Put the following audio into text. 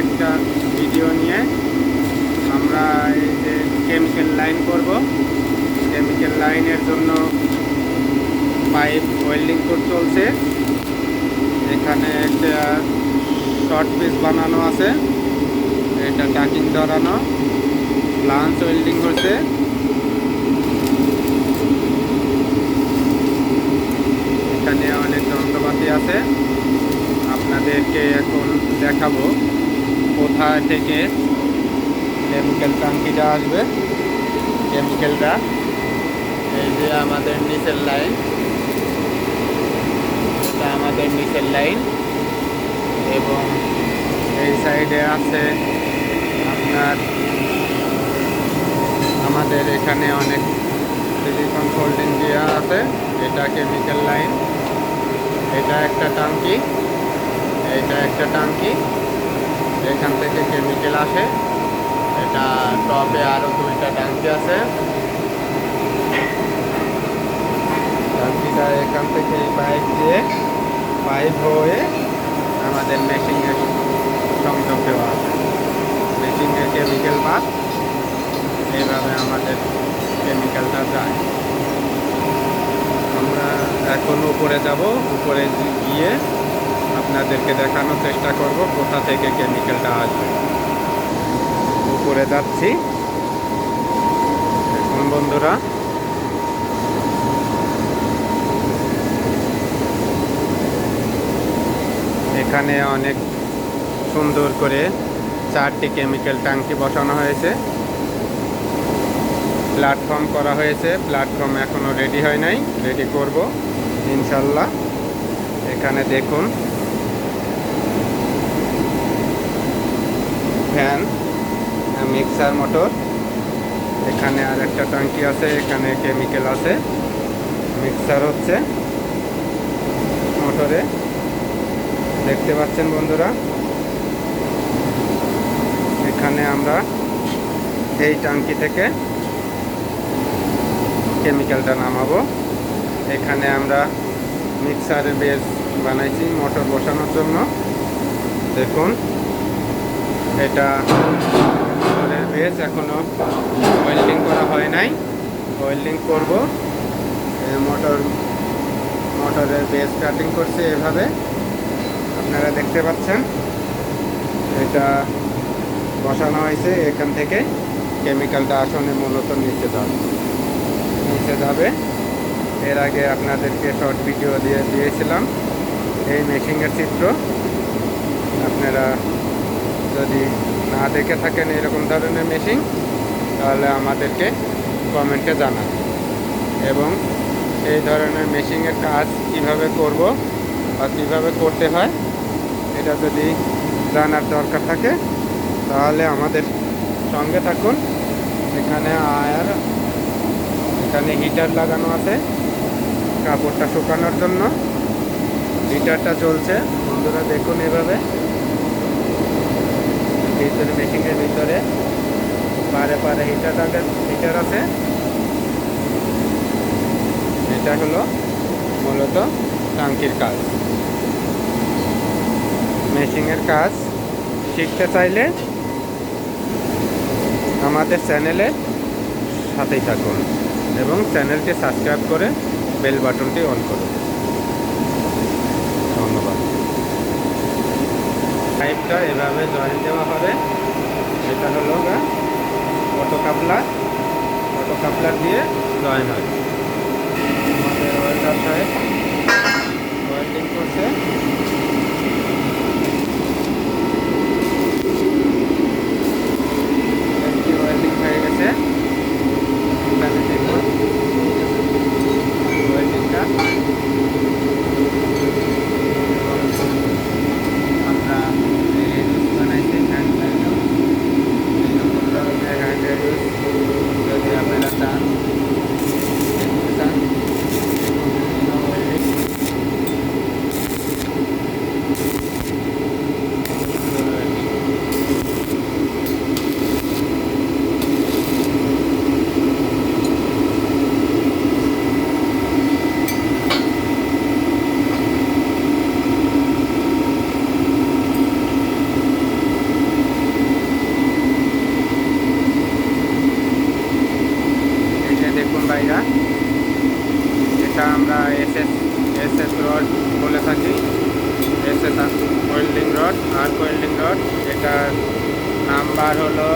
আরেকটা ভিডিও নিয়ে আমরা এই যে কেমিক্যাল লাইন করব। কেমিক্যাল লাইনের জন্য পাইপ ওয়েল্ডিং করতে চলছে। এখানে একটা শর্ট পিস বানানো আছে। এটা টাকিং ধরানো। লাঞ্চ ওয়েল্ডিং হচ্ছে। এখানে অনেক যন্ত্রপাতি আছে। আপনাদেরকে এখন দেখাবো। কোথা থেকে? কেমিক্যাল টাঙ্কিটা আসবে। কেমিক্যালটা এই যে আমাদের নিচের লাইন এটা আমাদের নিচের লাইন এবং এই সাইডে আছে আপনার, আমাদের এখানে অনেক সিলিকন ফোল্ডিং দেওয়া আছে। এটা কেমিক্যাল লাইন এটা একটা টাঙ্কি এটা একটা টাঙ্কি এখান থেকে কেমিক্যাল আসে। এটা টপে আরও দুইটা টাঙ্কি আছে। টাঙ্কিটা এখান থেকে পাইপ দিয়ে পাইপ হয়ে আমাদের মেশিনের সংযোগ দেওয়া আছে। মেশিনের কেমিক্যাল বাদ এইভাবে আমাদের কেমিক্যালটা যায়। আমরা এখন উপরে যাব, উপরে গিয়ে আপনাদেরকে দেখানোর চেষ্টা করব কোথা থেকে কেমিক্যালটা আসবে। উপরে যাচ্ছি। এখন বন্ধুরা, এখানে অনেক সুন্দর করে চারটি কেমিক্যাল ট্যাঙ্কি বসানো হয়েছে। প্ল্যাটফর্ম করা হয়েছে। প্ল্যাটফর্ম এখনও রেডি হয় নাই। রেডি করব, ইনশাল্লাহ। এখানে দেখুন ফ্যান মিক্সার মোটর, এখানে আর একটা ট্যাঙ্কি আছে, এখানে কেমিক্যাল আছে, মিক্সার হচ্ছে মোটরে। দেখতে পাচ্ছেন বন্ধুরা, এখানে আমরা এই ট্যাঙ্কি থেকে কেমিক্যালটা নামাবো। এখানে আমরা মিক্সারের বেস বানাইছি, মোটর বসানোর জন্য। দেখুন। এটা মোটরের বেস এখনও। ওয়েল্ডিং করা হয় নাই। ওয়েল্ডিং করব। মোটর, মোটরের বেস কাটিং করছে এভাবে। আপনারা দেখতে পাচ্ছেন। এটা বসানো হয়েছে এখান থেকে। কেমিক্যালটা আসনে মূলত নিচে যাবে। নিচে যাবে। এর আগে আপনাদেরকে শর্ট ভিডিও দিয়ে দিয়েছিলাম। এই মেশিনের চিত্র। আপনারা যদি না দেখে থাকেন এরকম ধরনের মেশিন তাহলে আমাদেরকে কমেন্টে জানান। এবং এই ধরনের মেশিনের কাজ কীভাবে করব বা কীভাবে করতে হয়, এটা যদি জানার দরকার থাকে, তাহলে আমাদের সঙ্গে থাকুন। এখানে আয়ার, এখানে হিটার লাগানো আছে, কাপড়টা শুকানোর জন্য। হিটারটা চলছে বন্ধুরা দেখুন এভাবে। ভিতরে। পারে পারে হিটার হিটার আছে। এটা হলো মূলত টাঙ্কির কাজ। মেশিনের কাজ। শিখতে চাইলে আমাদের চ্যানেলে সাথেই থাকুন এবং চ্যানেলটি সাবস্ক্রাইব করে বেল বাটনটি অন করুন। ধন্যবাদ। পাইপটা এভাবে জয়েন দেওয়া হবে। এটা হলো অটো কাপলার অটো কাপলার দিয়ে জয়েন হয়। আমাদের ওয়েল্ডার সাহেব ওয়েল্ডিং করছে একটি ওয়েল্ডিং হয়ে গেছে এখানে দেখুন ওয়েল্ডিংটা আমরা এই বানাইছি হ্যান্ড এইরকম ধরনের হ্যান্ড যদি আপনারা চান দেখুন ভাইরা এটা আমরা S S S S rod বলে থাকি। এস এস ওয়েল্ডিং রড আর ওয়েল্ডিং রড এটার নাম্বার হলো